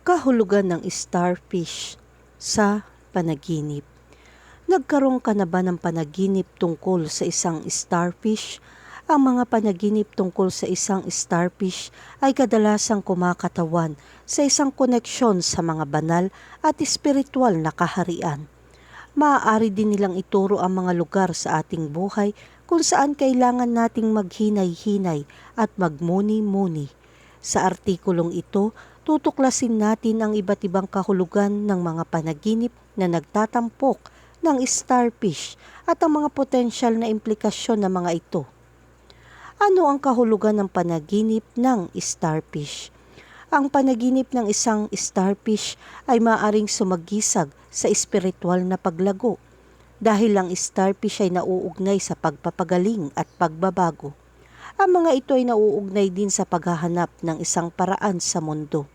kahulugan ng starfish sa panaginip. Nagkaroon ka na ba ng panaginip tungkol sa isang starfish? Ang mga panaginip tungkol sa isang starfish ay kadalasang kumakatawan sa isang koneksyon sa mga banal at espiritual na kaharian. Maaari din nilang ituro ang mga lugar sa ating buhay kung saan kailangan nating maghinay-hinay at magmuni-muni. Sa artikulong ito, tutuklasin natin ang iba't ibang kahulugan ng mga panaginip na nagtatampok ng starfish at ang mga potensyal na implikasyon ng mga ito. Ano ang kahulugan ng panaginip ng starfish? Ang panaginip ng isang starfish ay maaring sumagisag sa espiritual na paglago dahil ang starfish ay nauugnay sa pagpapagaling at pagbabago. Ang mga ito ay nauugnay din sa paghahanap ng isang paraan sa mundo.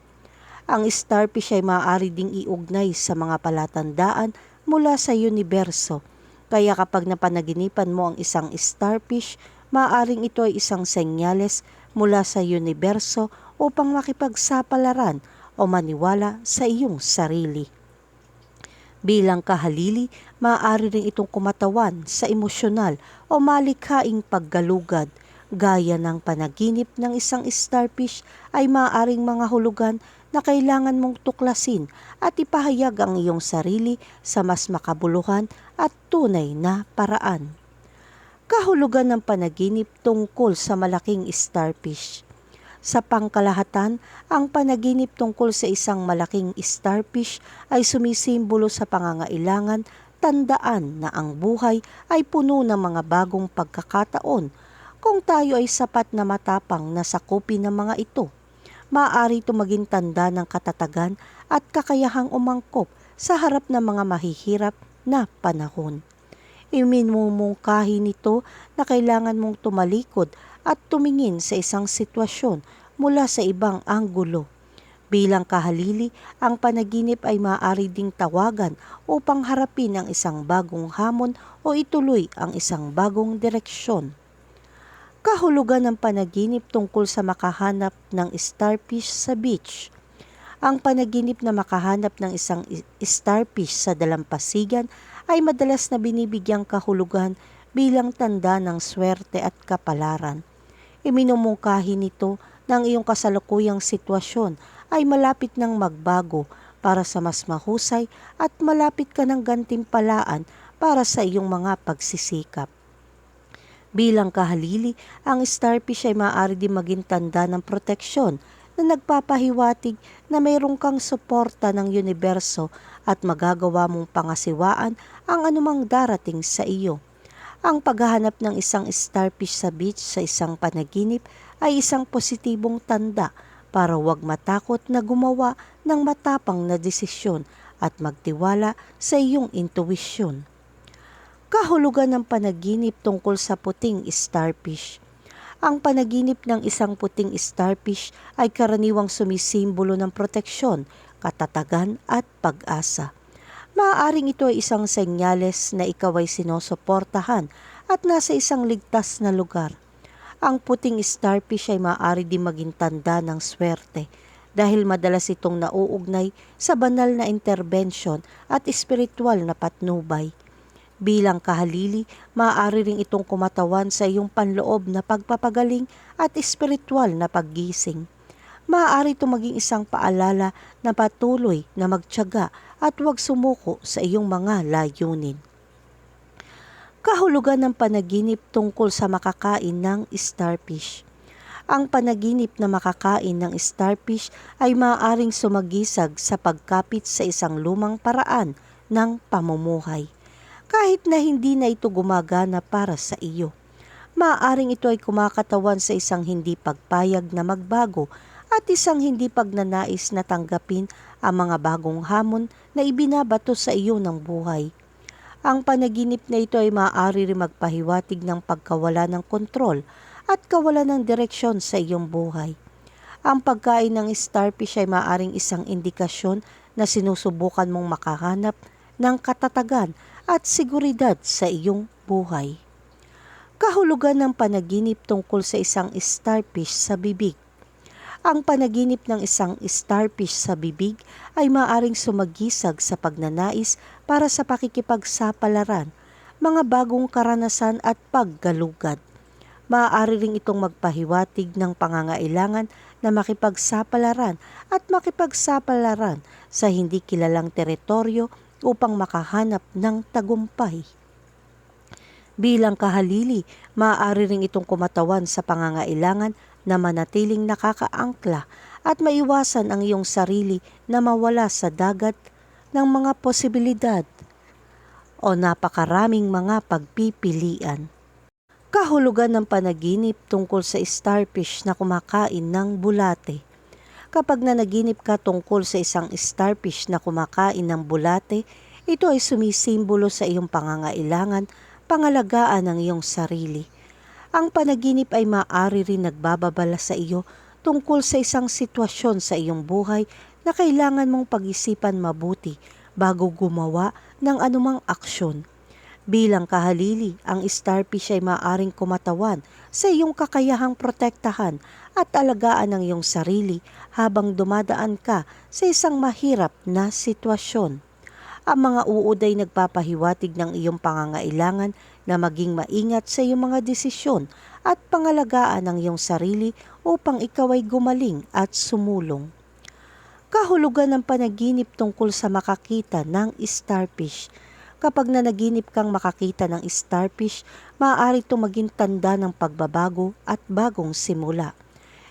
Ang starfish ay maaari ding iugnay sa mga palatandaan mula sa universo. Kaya kapag napanaginipan mo ang isang starfish, maaaring ito ay isang senyales mula sa universo upang makipagsapalaran o maniwala sa iyong sarili. Bilang kahalili, maaari rin itong kumatawan sa emosyonal o malikhaing paggalugad gaya ng panaginip ng isang starfish ay maaaring mga hulugan na kailangan mong tuklasin at ipahayag ang iyong sarili sa mas makabuluhan at tunay na paraan. Kahulugan ng panaginip tungkol sa malaking starfish. Sa pangkalahatan, ang panaginip tungkol sa isang malaking starfish ay sumisimbolo sa pangangailangan tandaan na ang buhay ay puno ng mga bagong pagkakataon kung tayo ay sapat na matapang na sakupin ng mga ito. Maaari ito maging tanda ng katatagan at kakayahang umangkop sa harap ng mga mahihirap na panahon. Iminumungkahi nito na kailangan mong tumalikod at tumingin sa isang sitwasyon mula sa ibang anggulo. Bilang kahalili, ang panaginip ay maaari ding tawagan upang harapin ang isang bagong hamon o ituloy ang isang bagong direksyon. Kahulugan ng panaginip tungkol sa makahanap ng starfish sa beach. Ang panaginip na makahanap ng isang starfish sa dalampasigan ay madalas na binibigyang kahulugan bilang tanda ng swerte at kapalaran. Iminumungkahi nito ng iyong kasalukuyang sitwasyon ay malapit ng magbago para sa mas mahusay at malapit ka ng gantimpalaan para sa iyong mga pagsisikap. Bilang kahalili, ang starfish ay maaari din maging tanda ng proteksyon na nagpapahiwatig na mayroong kang suporta ng universo at magagawa mong pangasiwaan ang anumang darating sa iyo. Ang paghahanap ng isang starfish sa beach sa isang panaginip ay isang positibong tanda para huwag matakot na gumawa ng matapang na desisyon at magtiwala sa iyong intuwisyon. Kahulugan ng panaginip tungkol sa puting starfish. Ang panaginip ng isang puting starfish ay karaniwang sumisimbolo ng proteksyon, katatagan at pag-asa. Maaaring ito ay isang senyales na ikaw ay sinusuportahan at nasa isang ligtas na lugar. Ang puting starfish ay maaari din maging tanda ng swerte dahil madalas itong nauugnay sa banal na intervention at espiritual na patnubay. Bilang kahalili, maaari rin itong kumatawan sa iyong panloob na pagpapagaling at espiritual na paggising maaari ito maging isang paalala na patuloy na magtyaga at huwag sumuko sa iyong mga layunin. Kahulugan ng panaginip tungkol sa makakain ng starfish. Ang panaginip na makakain ng starfish ay maaaring sumagisag sa pagkapit sa isang lumang paraan ng pamumuhay. Kahit na hindi na ito gumagana para sa iyo. Maaaring ito ay kumakatawan sa isang hindi pagpayag na magbago at isang hindi pagnanais na tanggapin ang mga bagong hamon na ibinabato sa iyo ng buhay. Ang panaginip na ito ay maaari rin magpahiwatig ng pagkawala ng kontrol at kawalan ng direksyon sa iyong buhay. Ang pagkain ng starfish ay maaaring isang indikasyon na sinusubukan mong makahanap ng katatagan at seguridad sa iyong buhay. Kahulugan ng panaginip tungkol sa isang starfish sa bibig Ang panaginip ng isang starfish sa bibig ay maaring sumagisag sa pagnanais para sa pakikipagsapalaran, mga bagong karanasan at paggalugad. Maaari ring itong magpahiwatig ng pangangailangan na makipagsapalaran at makipagsapalaran sa hindi kilalang teritoryo upang makahanap ng tagumpay. Bilang kahalili, maaari ring itong kumatawan sa pangangailangan na manatiling nakakaangkla at maiwasan ang iyong sarili na mawala sa dagat ng mga posibilidad o napakaraming mga pagpipilian. Kahulugan ng panaginip tungkol sa starfish na kumakain ng bulate. Kapag nanaginip ka tungkol sa isang starfish na kumakain ng bulate, ito ay sumisimbolo sa iyong pangangailangan, pangalagaan ng iyong sarili. Ang panaginip ay maaari rin nagbababala sa iyo tungkol sa isang sitwasyon sa iyong buhay na kailangan mong pag-isipan mabuti bago gumawa ng anumang aksyon. Bilang kahalili, ang starfish ay maaaring kumatawan sa iyong kakayahang protektahan at alagaan ang iyong sarili habang dumadaan ka sa isang mahirap na sitwasyon. Ang mga uod ay nagpapahiwatig ng iyong pangangailangan na maging maingat sa iyong mga desisyon at pangalagaan ang iyong sarili upang ikaw ay gumaling at sumulong. Kahulugan ng panaginip tungkol sa makakita ng starfish. Kapag nanaginip kang makakita ng starfish, maaari itong maging tanda ng pagbabago at bagong simula.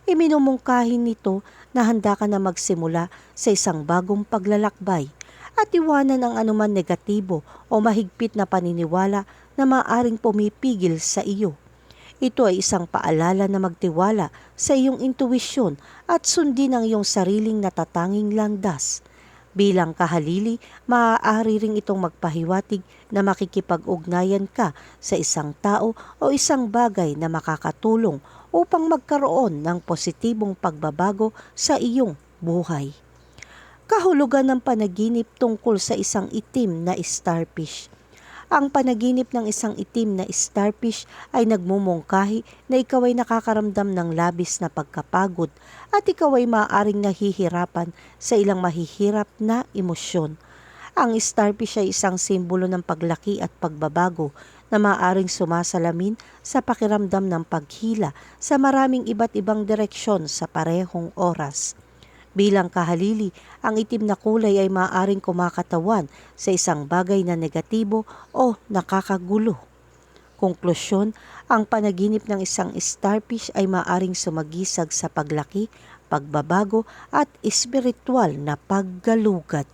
Iminumungkahin nito na handa ka na magsimula sa isang bagong paglalakbay at iwanan ang anuman negatibo o mahigpit na paniniwala na maaring pumipigil sa iyo. Ito ay isang paalala na magtiwala sa iyong intuwisyon at sundin ang iyong sariling natatanging landas. Bilang kahalili, maaari ring itong magpahiwatig na makikipag-ugnayan ka sa isang tao o isang bagay na makakatulong upang magkaroon ng positibong pagbabago sa iyong buhay. Kahulugan ng panaginip tungkol sa isang itim na starfish. Ang panaginip ng isang itim na starfish ay nagmumungkahi na ikaw ay nakakaramdam ng labis na pagkapagod at ikaw ay maaaring nahihirapan sa ilang mahihirap na emosyon. Ang starfish ay isang simbolo ng paglaki at pagbabago na maaaring sumasalamin sa pakiramdam ng paghila sa maraming iba't ibang direksyon sa parehong oras. Bilang kahalili, ang itim na kulay ay maaaring kumakatawan sa isang bagay na negatibo o nakakagulo. Konklusyon, ang panaginip ng isang starfish ay maaaring sumagisag sa paglaki, pagbabago at espiritual na paggalugad.